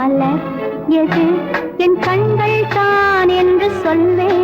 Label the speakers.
Speaker 1: மலர் எது? என் கண்கள் தான் என்று சொல்வேன்.